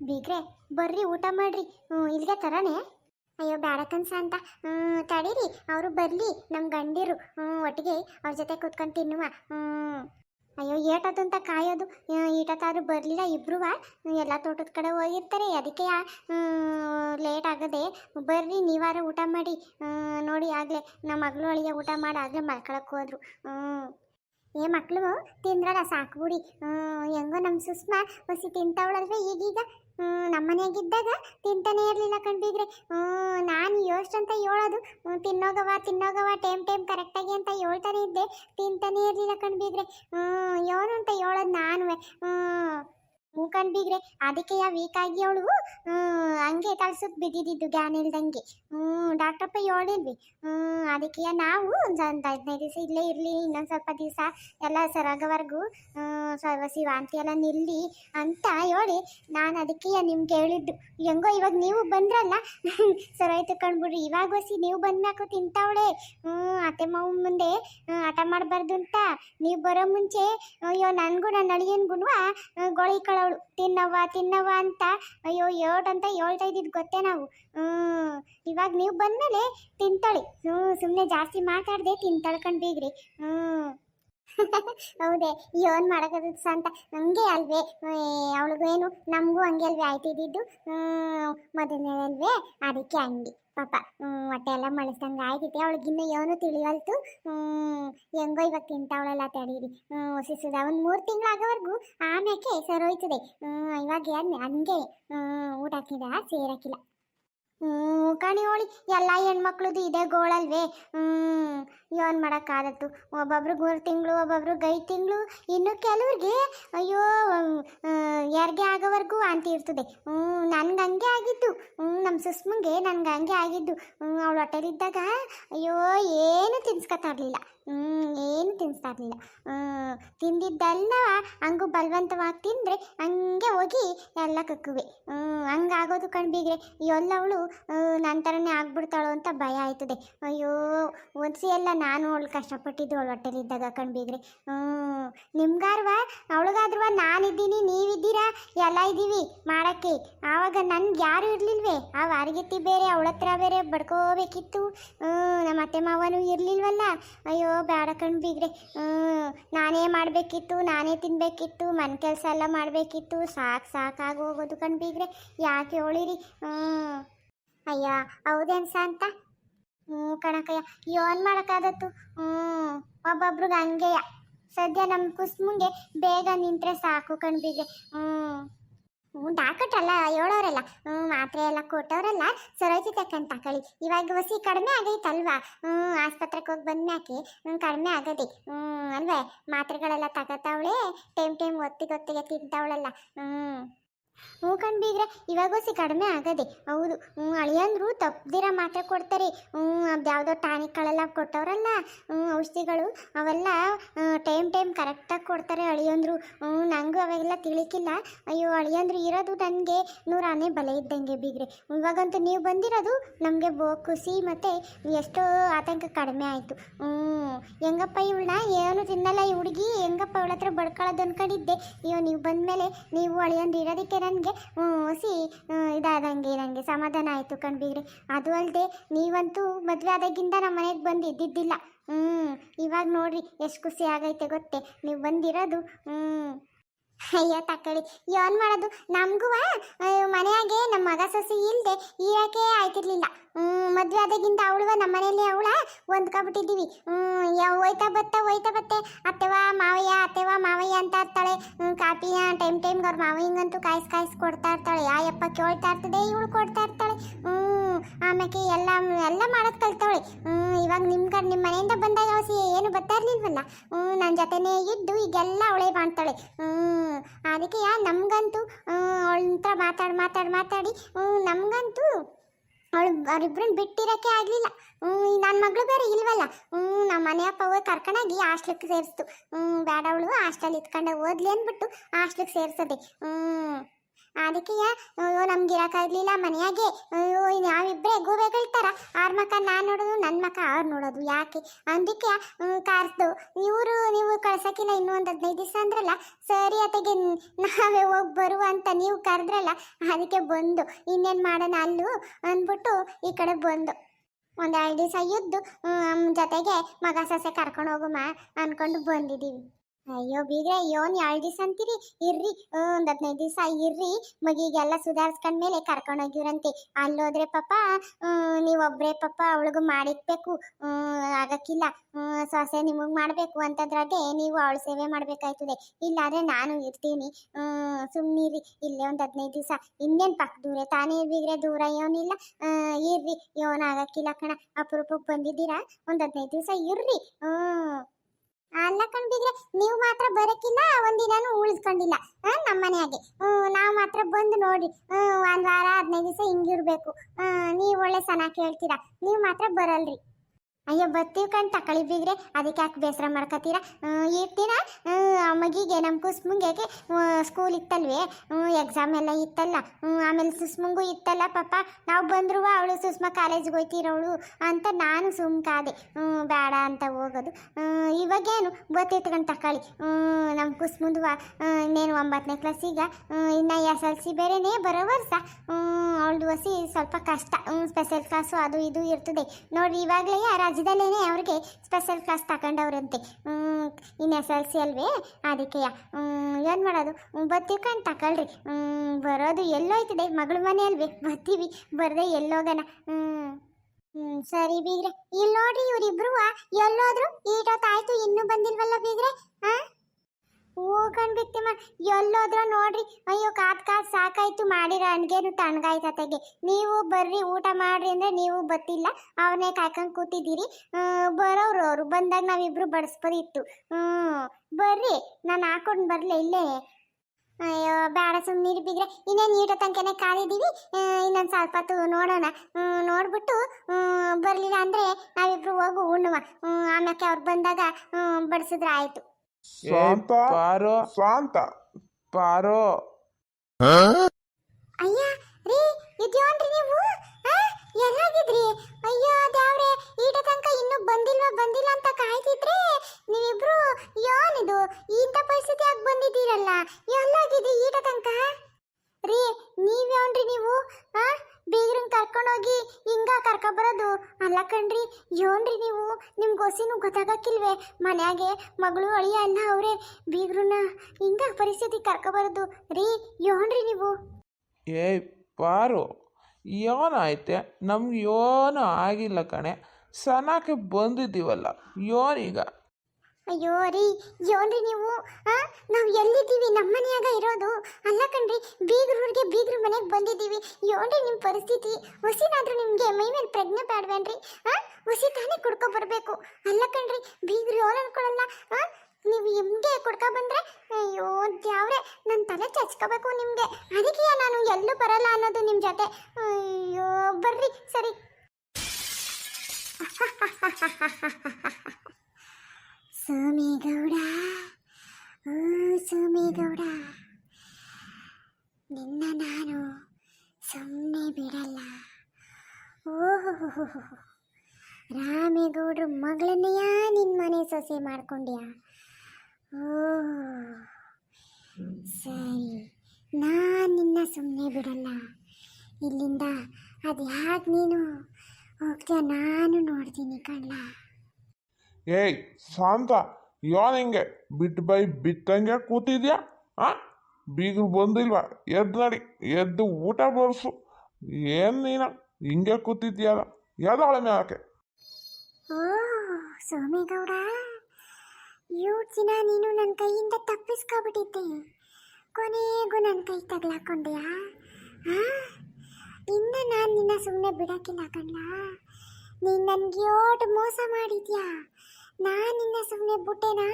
ಬೀಗ್ರೆ, ಬರ್ರಿ, ಊಟ ಮಾಡ್ರಿ. ಇಲ್ಲಿಗೆ ತರಾನೆ. ಅಯ್ಯೋ ಬೇಡ ಕನ್ಸ ಅಂತ. ತಡೀರಿ, ಅವರು ಬರಲಿ ನಮ್ಮ ಗಂಡಿರು. ಒಟ್ಟಿಗೆ ಅವ್ರ ಜೊತೆ ಕೂತ್ಕೊಂಡು ತಿನ್ನುವ. ಅಯ್ಯೋ ಏಟದು ಅಂತ ಕಾಯೋದು ಈಟತ್ತಾದ್ರೂ ಬರಲಿಲ್ಲ ಇಬ್ರು ಎಲ್ಲ ತೋಟದ ಕಡೆ ಹೋಗಿರ್ತಾರೆ. ಅದಕ್ಕೆ ಲೇಟ್ ಆಗದೆ ಬರ್ರಿ, ನೀವಾರ ಊಟ ಮಾಡಿ. ನೋಡಿ ಆಗಲೇ ನಮ್ಮ ಅಳಿಯ ಊಟ ಮಾಡಿ ಆಗಲೇ ಮಲ್ಕೊಳಕ್ಕೆ ಹೋದ್ರು. ಏ ಮಕ್ಕಳು ತಿಂದ್ರಲ್ಲ, ಸಾಕು ಬಿಡಿ. ಹೆಂಗೋ ನಮ್ಮ ಸುಸ್ಮಾ ಹೊಸಿ ತಿಂತಾವಳಲ್ವೇ ಈಗೀಗ? ನಮ್ಮ ಮನೆಯಾಗಿದ್ದಾಗ ತಿಂತಾನೆ ಇರಲಿಲ್ಲ ಕಣ್ಬಿಗ್ರೆ ನಾನು ಯೋಷ್ಟಂತ ಹೇಳೋದು. ತಿನ್ನೋಗವ ತಿನ್ನೋಗವ ಟೈಮ್ ಟೈಮ್ ಕರೆಕ್ಟಾಗಿ ಅಂತ ಹೇಳ್ತಾನೆ ಇದ್ದೆ. ತಿಂತಾನೆ ಇರಲಿಲ್ಲ ಕಣ್ಬಿಗ್ರೆ ಯೋನು ಅಂತ ಹೇಳೋದು ನಾನು ಹ್ಞೂ ಕಣ್ಬಿಗ್ರೆ ಅದಕ್ಕೆ ವೀಕ್ ಆಗಿ ಅವಳು? ಹಂಗೆ ತಳ್ಸಕ್ ಬಿದ್ದಿದ್ದು ಗ್ಯಾನ್ ಇಲ್ದಂಗೆ. ಹ್ಞೂ ಡಾಕ್ಟ್ರಪ್ಪ ಹೇಳಿಲ್ವಿ ಹ್ಞೂ ಅದಕ್ಕೆ ನಾವು ಒಂದು ಹದಿನೈದು ದಿವಸ ಇಲ್ಲೇ ಇರಲಿ, ಇನ್ನೊಂದು ಸ್ವಲ್ಪ ದಿವಸ ಎಲ್ಲ ಸರಾಗವರೆಗೂ ವಾಂತಿ ಎಲ್ಲ ನಿಲ್ಲಿ ಅಂತ ಹೇಳಿ ನಾನು ಅದಕ್ಕೆ ನಿಮ್ಗೆ ಹೇಳಿದ್ದು. ಹೆಂಗೋ ಇವಾಗ ನೀವು ಬಂದ್ರಲ್ಲ? ಸರಾಯ್ತು ಕಣ್ಬಿಡ್ರಿ, ಇವಾಗ ಹೊಸಿ ನೀವು ಬಂದ್ಮ್ಯಾಕು ತಿಂತಾವಳೆ. ಹ್ಞೂ ಅತ್ತೆ ಮಾವ ಮುಂದೆ ಹಠ ಮಾಡಬಾರ್ದು ಅಂತ. ನೀವು ಬರೋ ಮುಂಚೆ, ಅಯ್ಯೋ, ನನಗೂ ನನ್ನ ಅಳಿಯನ್ಗೂ ಗೋಳಿ ಕಳವಳು ತಿನ್ನವ್ವ ತಿನ್ನವ್ವ ಅಂತ. ಅಯ್ಯೋ ಅಂತ ಹೇಳ್ತಾ ಇದ್ದಿದ್ದು ಗೊತ್ತೇ ನಾವು. ಹ್ಞೂ ಇವಾಗ ನೀವು ಬಂದಮೇಲೆ ತಿಂತಾಳೆ. ಹ್ಞೂ ಸುಮ್ಮನೆ ಜಾಸ್ತಿ ಮಾತಾಡದೆ ತಿಂತಾಳ್ಕೊಂಡು ಬೀಗ್ರಿ. ಹ್ಞೂ ಹೌದೇ, ಏನು ಮಾಡಕದ ಅಂತ ಹಂಗೆ ಅಲ್ವೇ. ಅವಳಿಗೂ ಏನು ನಮಗೂ ಹಂಗೆ ಅಲ್ವೇ ಆಯ್ತಿದ್ದು ಮೊದಲನೇ ಅಲ್ವೇ ಅದಕ್ಕೆ ಹಂಗೆ. ಪಾಪ ಹೊಟ್ಟೆ ಎಲ್ಲ ಮಳಿಸ್ದಂಗೆ ಆಯ್ತೈತೆ. ಅವಳಿಗಿನ್ನೂ ಏನು ತಿಳಿವಲ್ತು. ಹೆಂಗೋ ಇವಾಗ ತಿಂತಾವಳೆಲ್ಲ ತಡೀರಿ. ಹೊಸಿಸದ. ಒಂದು ಮೂರು ತಿಂಗಳಾಗೋವರೆಗೂ ಆಮ್ಯಾಕೆ ಸರೋಯ್ತದೆ ಇವಾಗ ಹಂಗೆ. ಊಟ ಹಾಕಿದ ಸೇರಕ್ಕಿಲ್ಲ ಹ್ಞೂ ಕಣಿ ಹೋಳಿ, ಎಲ್ಲ ಹೆಣ್ಮಕ್ಳದು ಇದೇ ಗೋಳಲ್ವೇ? ಹ್ಞೂ ಏನು ಮಾಡೋಕ್ಕಾದತ್ತು ಒಬ್ಬೊಬ್ರು ಮೂರು ತಿಂಗಳು ಒಬ್ಬೊಬ್ರು ಐದು ತಿಂಗಳು. ಇನ್ನು ಕೆಲವ್ರಿಗೆ, ಅಯ್ಯೋ ಯಾರಿಗೆ ಆಗೋವರೆಗೂ ಅಂತ ಇರ್ತದೆ. ಹ್ಞೂ ನನ್ಗೆ ಹಂಗೆ ಆಗಿದ್ದು. ಹ್ಞೂ ನಮ್ಮ ಸುಸ್ಮಂಗೆ ನನ್ಗೆ ಹಂಗೆ ಆಗಿದ್ದು. ಅವಳು ಹೊಟ್ಟೆಲಿದ್ದಾಗ ಅಯ್ಯೋ, ಏನು ತಿನ್ಸ್ಕೊತಾ ಇರಲಿಲ್ಲ. ಏನು ತಿನ್ನಿಸ್ತಾ ಇರಲಿಲ್ಲ. ತಿಂದಿದ್ದೆಲ್ಲ ಹಂಗು ಬಲವಂತವಾಗಿ ತಿಂದರೆ ಹಂಗೆ ಹೋಗಿ ಎಲ್ಲ ಕಕ್ಕುವೆ. ಹಂಗಾಗೋದು ಎಲ್ಲ ಎಲ್ಲವಳು ನನ್ನ ಥರನೇ ಆಗ್ಬಿಡ್ತಾಳೋ ಅಂತ ಭಯ ಆಯ್ತದೆ. ಅಯ್ಯೋ, ಒಂದ್ಸಿ ಎಲ್ಲ ನಾನು ಅವಳು ಕಷ್ಟಪಟ್ಟಿದ್ದು ಅವಳು ಹೊಟ್ಟೆಲಿದ್ದಾಗ ಕಣ್ಬೀಗ್ರೆ ಹ್ಞೂ ನಿಮ್ಗಾರ್ವ? ಅವಳಿಗಾದ್ರವ ನಾನಿದ್ದೀನಿ, ನೀವಿದ್ದೀರಾ? ಎಲ್ಲ ಇದ್ದೀವಿ ಮಾಡೋಕ್ಕೆ. ಆವಾಗ ನನ್ಗೆ ಯಾರು ಇರಲಿಲ್ವೇ? ಆ ವಾರಗೆತ್ತಿ ಬೇರೆ ಅವಳ ಹತ್ರ ಬೇರೆ ಬಡ್ಕೋಬೇಕಿತ್ತು. ನಮ್ಮ ಅತ್ತೆ ಮಾವನೂ ಇರಲಿಲ್ವಲ್ಲ? ಅಯ್ಯೋ ಬೇಡ ಕಣ್ಬಿಗ್ರೆ ಹ್ಞೂ ನಾನೇ ಮಾಡಬೇಕಿತ್ತು, ನಾನೇ ತಿನ್ನಬೇಕಿತ್ತು ಮನೆ ಕೆಲಸ ಎಲ್ಲ ಮಾಡಬೇಕಿತ್ತು. ಸಾಕು ಸಾಕಾಗಿ ಹೋಗೋದು ಕಣ್ಬಿಗ್ರೆ ಯಾಕೆ ಹೇಳಿರಿ? ಅಯ್ಯ, ಹೌದೇನ್ಸ ಅಂತ? ಹ್ಞೂ ಕಣಕಯ್ಯ, ಏನು ಮಾಡೋಕ್ಕಾಗತ್ತು? ಹ್ಞೂ ಒಬ್ಬೊಬ್ರಿಗೆ ಹಂಗೆಯ. ಸದ್ಯ ನಮ್ಮ ಕುಸ್ಮುಂಗೆ ಬೇಗ ನಿಂತರೆ ಸಾಕು ಕಣ್ಬಿಗೆ ಬೀಗ್ರೆ. ಹ್ಞೂ ಡಾಕ್ಟ್ರಲ್ಲ ಹೇಳೋರಲ್ಲ. ಮಾತ್ರೆ ಎಲ್ಲ ಕೊಟ್ಟವರಲ್ಲ ಸರೋಜಿ ತಕ್ಕಂತ ತಕೊಳ್ಳಿ. ಇವಾಗ ಹೊಸಿ ಕಡಿಮೆ ಆಗೈತಲ್ವಾ? ಹ್ಞೂ ಆಸ್ಪತ್ರೆಗೆ ಹೋಗಿ ಬಂದ್ಮ್ಯಾಕೆ? ಕಡಿಮೆ ಆಗದೆ. ಹ್ಞೂ ಅಲ್ವೇ? ಮಾತ್ರೆಗಳೆಲ್ಲ ತಗೋತಾವಳೆ, ಟೈಮ್ ಟೈಮ್ ಒತ್ತಿಗೆ ಒತ್ತಿಗೆ ತಿಂತಾವಳಲ್ಲ. ಹ್ಞೂ ಹ್ಞೂ ಕಣ್ಬಿಗ್ರೆ ಇವಾಗ ಹೊಸಿ ಕಡಿಮೆ ಆಗದೆ. ಹೌದು, ಹ್ಞೂ, ಅಳಿಯಂದ್ರು ತಪ್ಪದಿರ ಮಾತ್ರೆ ಕೊಡ್ತಾರೆ. ಹ್ಞೂ, ಅದು ಯಾವುದೋ ಟಾನಿಕ್ಗಳೆಲ್ಲ ಕೊಟ್ಟವರಲ್ಲ, ಹ್ಞೂ, ಔಷಧಿಗಳು, ಅವೆಲ್ಲ ಟೈಮ್ ಟೈಮ್ ಕರೆಕ್ಟಾಗಿ ಕೊಡ್ತಾರೆ ಅಳಿಯಂದ್ರು. ಹ್ಞೂ ನನಗೂ ಅವಾಗೆಲ್ಲ ತಿಳಿಕಿಲ್ಲ. ಅಯ್ಯೋ, ಅಳಿಯಂದ್ರು ಇರೋದು ನನಗೆ ನೂರಾನೇ ಬಲೆ ಇದ್ದಂಗೆ ಬೀಗ್ರೆ. ಇವಾಗಂತೂ ನೀವು ಬಂದಿರೋದು ನಮಗೆ ಬೋ ಖುಷಿ ಮತ್ತು ಎಷ್ಟೋ ಆತಂಕ ಕಡಿಮೆ ಆಯಿತು. ಹ್ಞೂ, ಹೆಂಗಪ್ಪ ಇವಳನ್ನ? ಏನು ತಿನ್ನಲ್ಲ ಈ ಹುಡುಗಿ. ಹೆಂಗಪ್ಪ ಇವಳ ಹತ್ರ ಬಡ್ಕೊಳ್ಳೋದು ಅನ್ಕೊಂಡಿದ್ದೆ. ಅಯ್ಯೋ, ನೀವು ಬಂದಮೇಲೆ ನೀವು ಅಳಿಯಂದ್ರು ಇರೋದಕ್ಕೆ ನನಗೆ ಸಿ ಇದಾದಂಗೆ ನನಗೆ ಸಮಾಧಾನ ಆಯಿತು ಕಣ್ಬಿಗ್ರೆ. ಅದು ಅಲ್ಲದೆ ನೀವಂತೂ ಮದುವೆ ಆದಾಗಿಂದ ನಮ್ಮ ಮನೆಗೆ ಬಂದು ಇದ್ದಿದ್ದಿಲ್ಲ ಹ್ಞೂ, ಇವಾಗ ನೋಡ್ರಿ ಎಷ್ಟು ಖುಷಿ ಆಗೈತೆ ಗೊತ್ತೇ. ನೀವು ಬಂದಿರೋದು, ಹ್ಞೂ. ಅಯ್ಯೋ, ತಕ್ಕಳಿ ಏನು ಮಾಡೋದು? ನಮಗೂ ಮನೆ ಮಗ ಸೊಸಿ ಇಲ್ಲದೆ ಇರೋಕೆ ಆಯ್ತಿರ್ಲಿಲ್ಲ. ಮದುವೆ ಆದಾಗಿಂದ ಅವಳುವ ನಮ್ಮ ಮನೆಯಲ್ಲಿ ಅವಳ ಹೊಂದ್ಕೊಬಿಟ್ಟಿದ್ದೀವಿ. ಹೋಯ್ತಾ ಬತ್ತಾ ಹೋಯ್ತಾ ಬತ್ತೆ ಅತ್ತೆವ, ಮಾವಯ್ಯ ಅತ್ತೆವ, ಮಾವಯ್ಯ ಅಂತ ಇರ್ತಾಳೆ. ಕಾಪಿನ ಟೈಮ್ ಟೈಮ್ಗೆ ಅವ್ರ ಮಾವಯ್ಯಂಗಂತೂ ಕಾಯಿಸಿ ಕಾಯಿಸಿ ಕೊಡ್ತಾ ಇರ್ತಾಳೆ. ಯಾಯಪ್ಪ ಕೇಳ್ತಾ ಇರ್ತದೆ, ಇವಳು ಕೊಡ್ತಾ ಇರ್ತಾಳೆ. ಆಮೇಲೆ ಎಲ್ಲ ಎಲ್ಲ ಮಾಡೋದು ಕಲ್ತಾವಳೆ. ಇವಾಗ ನಿಮ್ಮ ಕಡೆ ನಿಮ್ಮ ಮನೆಯಿಂದ ಬಂದಾಗ ಅವಸಿ ಏನು ಬರ್ತಾ ಇರ್ಲಿಲ್ವಲ್ಲ? ಹ್ಞೂ ನನ್ನ ಜೊತೆನೇ ಇದ್ದು ಈಗೆಲ್ಲ ಅವಳೇ ಮಾಡ್ತಾಳೆ. ಹ್ಞೂ ಅದಕ್ಕೆ ಯಾ, ನಮಗಂತೂ ಅವಳ ಹತ್ರ ಮಾತಾಡಿ ಮಾತಾಡಿ ಮಾತಾಡಿ ಹ್ಞೂ ನಮಗಂತೂ ಅವಳು ಅವರಿಬ್ಬರನ್ನ ಬಿಟ್ಟಿರೋಕ್ಕೆ ಆಗಲಿಲ್ಲ. ಹ್ಞೂ ನನ್ನ ಮಗಳು ಬೇರೆ ಇಲ್ವಲ್ಲ? ಹ್ಞೂ ನಮ್ಮ ಮನೆಯಪ್ಪ ಹೋಗಿ ಕರ್ಕೊಂಡೋಗಿ ಹಾಸ್ಟ್ಲಿಗೆ ಸೇರಿಸ್ತು. ಹ್ಞೂ ಬೇಡ ಅವಳು, ಹಾಸ್ಟೆಲ್ ಇತ್ಕೊಂಡು ಓದ್ಲಿ ಅಂದ್ಬಿಟ್ಟು ಹಾಸ್ಟ್ಲಿಗೆ ಸೇರಿಸದೆ. ಹ್ಞೂ ಅದಕ್ಕೆ ಅಯ್ಯೋ ನಮ್ಗೆ ಇರೋಕ್ಕಾಗಲಿಲ್ಲ ಮನೆಯಾಗೆ. ಅಯ್ಯೋ ನಾವಿಬ್ಬರೇ ಗೂಬೆಗಳ ಥರ ಅವ್ರ ಮಕ್ಕ ನಾನು ನೋಡೋದು ನನ್ನ ಮಕ್ಕ ಅವ್ರು ನೋಡೋದು. ಯಾಕೆ? ಅದಕ್ಕೆ ಕಾರ್ದು ಇವರು ನೀವು ಕಳ್ಸಕ್ಕಿಲ್ಲ ಇನ್ನೂ ಒಂದು ಹದಿನೈದು ದಿವಸ ಅಂದ್ರಲ್ಲ? ಸರಿ ಅತೆಗೆ ನಾವೇ ಹೋಗಿ ಬರುವ ಅಂತ ನೀವು ಕರೆದ್ರಲ್ಲ? ಅದಕ್ಕೆ ಬಂದು, ಇನ್ನೇನು ಮಾಡೋಣ ಅಲ್ಲೂ? ಅಂದ್ಬಿಟ್ಟು ಈ ಕಡೆ ಬಂದು. ಒಂದು ಎರಡು ದಿವಸ ಇದ್ದು ಜೊತೆಗೆ ಮಗ ಸೊಸೆ ಕರ್ಕೊಂಡು ಹೋಗುಮ ಅನ್ಕೊಂಡು ಬಂದಿದ್ದೀವಿ ಅಯ್ಯೋ ಬೀಗ್ರೆ ಯೋನ್ ಎರಡು ದಿವಸ ಅಂತೀರಿ? ಇರ್ರಿ ಒಂದು ಹದಿನೈದು ದಿವಸ ಇರ್ರಿ ಮಗಿಗೆಲ್ಲ ಸುಧಾರಿಸ್ಕೊಂಡ್ಮೇಲೆ ಕರ್ಕೊಂಡು ಹೋಗಿವ್ರಂತೆ. ಅಲ್ಲೋದ್ರೆ ಪಾಪ ನೀವೊಬ್ಬರೇ ಪಾಪ ಅವಳಿಗೂ ಮಾಡಿಕ್ಬೇಕು ಆಗಕ್ಕಿಲ್ಲ. ಸೊಸೆ ನಿಮಗೆ ಮಾಡಬೇಕು ಅಂತದ್ರಾಗೆ ನೀವು ಅವಳ ಸೇವೆ ಮಾಡಬೇಕಾಯ್ತದೆ. ಇಲ್ಲಾದ್ರೆ ನಾನು ಇರ್ತೀನಿ. ಸುಮ್ಮನಿರಿ ಇಲ್ಲೇ ಒಂದು ಹದಿನೈದು ದಿವಸ. ಇನ್ನೇನು ಪಕ್ಕ ದೂರ? ತಾನೇ ಇರ್ಬಿಗ್ರೆ ದೂರ ಏನಿಲ್ಲ ಆ, ಇರ್ರಿ. ಯೋನ್ ಆಗಕ್ಕಿಲ್ಲ ಕಣ. ಅಪರೂಪಕ್ಕೆ ಬಂದಿದ್ದೀರಾ? ಒಂದು ಹದಿನೈದು ದಿವಸ ಇರ್ರಿ. ಹ್ಮ್. ಅಲ್ಲ ಕಂಡಿದ್ರೆ ನೀವು ಮಾತ್ರ ಬರಕ್ಕಿಲ್ಲ ಒಂದಿನಾನು ಉಳಿಸ್ಕೊಂಡಿಲ್ಲ. ನಮ್ಮ ಮನೆಯಾಗೆ. ನಾವು ಮಾತ್ರ ಬಂದು ನೋಡಿ. ಒಂದು ವಾರ, ಹದಿನೈದು ದಿವಸ ಹಿಂಗಿರ್ಬೇಕು. ನೀವು ಒಳ್ಳೆ ಸನ ಕೇಳ್ತೀರಾ. ನೀವು ಮಾತ್ರ ಬರಲ್ರಿ. ಅಯ್ಯೋ ಬರ್ತೀವಿ ಕಣ್ ತಕಳಿ ಬಿಗ್ರೆ, ಅದಕ್ಕೆ ಯಾಕೆ ಬೇಸರ ಮಾಡ್ಕೊತೀರಾ ಇರ್ತೀರಾ ಮಗಿಗೆ ನಮ್ಮ ಕುಸ್ಮಂಗೆ ಸ್ಕೂಲ್ ಇತ್ತಲ್ವೇ? ಎಕ್ಸಾಮ್ ಎಲ್ಲ ಇತ್ತಲ್ಲ? ಆಮೇಲೆ ಸುಸ್ಮುಂಗು ಇತ್ತಲ್ಲ ಪಾಪ? ನಾವು ಬಂದ್ರು ಅವಳು ಸುಸ್ಮ ಕಾಲೇಜ್ಗೆ ಹೋಯ್ತಿರೋಳು ಅಂತ ನಾನು ಸುಮ್ಕಾದೆ ಬೇಡ ಅಂತ ಹೋಗೋದು. ಇವಾಗೇನು? ಗೊತ್ತಿತ್ಕೊಂಡು ತಕೊಳ್ಳಿ ನಮ್ಮ ಕುಸ್ಮುಂದು ಇನ್ನೇನು ಒಂಬತ್ತನೇ ಕ್ಲಾಸಿಗ ಇನ್ನು ಎಸ್ ಎಲ್ ಸಿ ಬೇರೆನೇ ಬರೋ ವರ್ಷ. ಅವಳದು ವಸಿ ಸ್ವಲ್ಪ ಕಷ್ಟ. ಸ್ಪೆಷಲ್ ಕ್ಲಾಸು ಅದು ಇದು ಇರ್ತದೆ. ನೋಡಿ ಇವಾಗಲೇ ರಾಜ್ಯದಲ್ಲೇ ಅವ್ರಿಗೆ ಸ್ಪೆಷಲ್ ಕ್ಲಾಸ್ ತಗೊಂಡವ್ರಂತೆ. ಇನ್ನು ಎಸ್ ಎಲ್ ಸಿ ಅಲ್ವೇ? ಅದಕ್ಕೆ ಏನು ಮಾಡೋದು? ಬರ್ತೀವಿ ಕಣ್ ತಗೊಳ್ರಿ ಬರೋದು ಎಲ್ಲೋಯ್ತದೆ ಮಗಳು ಮನೆ ಅಲ್ವೇ? ಬರ್ತೀವಿ ಬರದೆ ಎಲ್ಲೋಗಣ ಹ್ಞೂ ಸರಿ ಬೀಗ್ರೆ. ಇಲ್ಲಿ ನೋಡ್ರಿ ಇವರಿಬ್ರು ಎಲ್ಲೋದ್ರು ಈಟೊತ್ತಾಯ್ತು ಇನ್ನೂ ಬಂದಿಲ್ವಲ್ಲ ಬೀಗ್ರೆ? ಹಾಂ ಹೋಗಣ್ಬಿಕ್ತಿಮ್ಮ ಎಲ್ಲೋದ್ರ ನೋಡ್ರಿ. ಅಯ್ಯೋ, ಕಾದ್ ಕಾದ್ ಸಾಕಾಯ್ತು ಮಾಡಿರೋ ಅಣ್ಗೆನು ತಣ್ಣಗಾಯ್ತತೆಗೆ ನೀವು ಬರ್ರಿ, ಊಟ ಮಾಡ್ರಿ ಅಂದ್ರೆ ನೀವು ಬತ್ತಿಲ್ಲ. ಅವನೇ ಕಾಯ್ಕೊಂಡು ಕೂತಿದ್ದೀರಿ. ಬರೋರು ಅವರು. ಬಂದಾಗ ನಾವಿಬ್ರು ಬಡಿಸ್ಬೋದಿತ್ತು ಹ್ಞೂ. ಬರ್ರಿ, ನಾನು ಹಾಕೊಂಡು ಬರಲಿ ಇಲ್ಲೇ. ಅಯ್ಯೋ ಬೇಡ ಸುಮ್ಮನೆ ಬಿದ್ರೆ ಇನ್ನೇನು ಈಟೋ ತನಕನೇ ಕಾದಿದ್ದೀವಿ. ಇನ್ನೊಂದು ಸ್ವಲ್ಪ ಹೊತ್ತು ನೋಡೋಣ. ನೋಡ್ಬಿಟ್ಟು ಬರಲಿಲ್ಲ ಅಂದರೆ ನಾವಿಬ್ರು ಹೋಗು ಉಣ್ಣುವ. ಆಮ್ಯಾಕೆ ಅವ್ರು ಬಂದಾಗ ಬಡಿಸಿದ್ರೆ ಆಯಿತು. ಶಾಂತ ಪಾರೋ ಶಾಂತ ಪಾರೋ ಅಯ್ಯ ರೀ ಇದ್ಯೋನ್ರಿ ನೀವು? ಆ? ಎಲ್ಲಾಗಿದ್ರಿ ಅಯ್ಯೋ ದೇವ್ರೆ ಈಟ ತನಕ ಇನ್ನೂ ಬಂದಿಲ್ವಾ ಬಂದಿಲ್ಲ ಅಂತ ಕಾಯ್ತಿದ್ರೆ? ನೀವಿಬ್ರು ಏನಿದು ಇಂಥ ಪರಿಸ್ಥಿತಿ ಆಗಿ ಬಂದಿದ್ದೀರಲ್ಲ ಎಲ್ಲಾಗಿದ್ರಿ ಈಟ ತನಕ? ರೀ ನೀವ್ಯಾವ್ರಿ ನೀವು? ಆ ಹೋಗಿ ಕರ್ಕೊಂಡೋಗಿ ಹಿಂಗ ಕರ್ಕೊಬರೋದು. ಅಲ್ಲ ಕಣ್ರಿ, ಯೋನ್ರಿ ನೀವು? ನಿಮ್ಗೆ ಗೊಸಿನೂ ಗೊತ್ತಾಗಕ್ಕಿಲ್ವೇ? ಮನ್ಯಾಗೆ ಮಗಳು ಅಳಿಯ ಅಲ್ಲ ಅವರೇ. ಬೀಗ್ರನ್ನ ಹಿಂಗ ಪರಿಸ್ಥಿತಿ ಕರ್ಕೊಬರೋದು. ರೀ, ಯೋನ್ರಿ ನೀವು? ಏ ಪಾರು ಏನಾಯ್ತೆ ನಮ್ಗೆ ಏನೂ ಆಗಿಲ್ಲ ಕಣೆ. ಸನಕ್ಕೆ ಬಂದಿದ್ದೀವಲ್ಲ ಏನೀಗ ಅಯ್ಯೋ ರೀ ಯೋನ್ರಿ ನೀವು ಹಾ ನಾವು ಎಲ್ಲಿದ್ದೀವಿ? ನಮ್ಮ ಮನೆಯಾಗ ಇರೋದು? ಅಲ್ಲ ಕಣ್ರಿ, ಬೀಗ್ರೂರಿಗೆ ಬೀಗ್ರ ಮನೆಗೆ ಬಂದಿದ್ದೀವಿ. ಯೋನ್ರಿ ನಿಮ್ಮ ಪರಿಸ್ಥಿತಿ, ಹೊಸಿನಾದ್ರೂ ನಿಮಗೆ ಮೈ ಮೇಲೆ ಪ್ರಜ್ಞೆ ಬೇಡವೇನ್ರಿ? ಹೊಸಿ ತಾನೇ ಕುಡ್ಕೊ ಬರಬೇಕು. ಅಲ್ಲ ಕಣ್ರಿ, ಬೀಗ್ರು ಯೋನ್ ಹಾಂ ನೀವು ನಿಮಗೆ ಕುಡ್ಕೊ ಬಂದ್ರೆ, ಅಯ್ಯೋ ದ್ಯಾವ್ರೆ ನನ್ನ ತಲೆ ಚಚ್ಕೋಬೇಕು ನಿಮಗೆ. ಅದಕ್ಕೆ ನಾನು ಎಲ್ಲೂ ಬರಲ್ಲ ಅನ್ನೋದು ನಿಮ್ಮ ಜೊತೆ. ಅಯ್ಯೋ, ಬರ್ರಿ, ಸರಿ. ಸೋಮೇಗೌಡ. ಓ, ಸೋಮೇಗೌಡ. ನಿನ್ನ ನಾನು ಸುಮ್ಮನೆ ಬಿಡಲ್ಲ. ಓಹೋ ರಾಮೇಗೌಡ್ರ ಮಗಳನ್ನೆಯ ನಿನ್ನ ಮನೆ ಸೊಸೆ ಮಾಡ್ಕೊಂಡ್ಯಾ? ಓ, ಸರಿ. ನಾನು ನಿನ್ನ ಸುಮ್ಮನೆ ಬಿಡಲ್ಲ. ಇಲ್ಲಿಂದ ಅದು ಯಾಕೆ ನೀನು? ಹೋಗ್ತೀಯ? ನಾನು ನೋಡ್ತೀನಿ ಕಣ್ಣ ಏಯ್, ಶಾಂತ, ಯಾನ್ ಹಿಂಗೆ ಬಿಟ್ಟು ಬೈ ಬಿಟ್ಟಂಗೆ ಕೂತಿದ್ಯಾ? ಆ? ಬೀಗರು ಬಂದಿಲ್ವಾ? ಎದ್ದು ನಡಿ, ಎದ್ದು ಊಟ ಬರ್ಸು ಏನು ನೀನು? ಹಿಂಗೆ ಕೂತಿದ್ಯಾಲ ಯಾವ್ದಾಳೆ ಮೇಲಕ್ಕೆ ಓ ಸೋಮೇಗೌಡ ಏಳು ದಿನ ನೀನು ನನ್ನ ಕೈಯಿಂದ ತಪ್ಪಿಸ್ಕೊಬಿಟ್ಟಿದ್ದೆ. ಕೊನೆಗೂ ನನ್ನ ಕೈ ತಗ್ಲಾಕೊಂಡ್ಯಾ? ಇನ್ನು ನಾನು ನಿನ್ನ ಸುಮ್ಮನೆ ಬಿಡೋಕ್ಕಿಲ್ಲ ಕಣ್ಣ ನೀನು ನನಗೆ ಯೋಟ್ ಮೋಸ ಮಾಡಿದ್ಯಾ? ನಾನು ನಿನ್ನ ಸುಮ್ಮನೆ ಬಿಟ್ಟೆನಾ?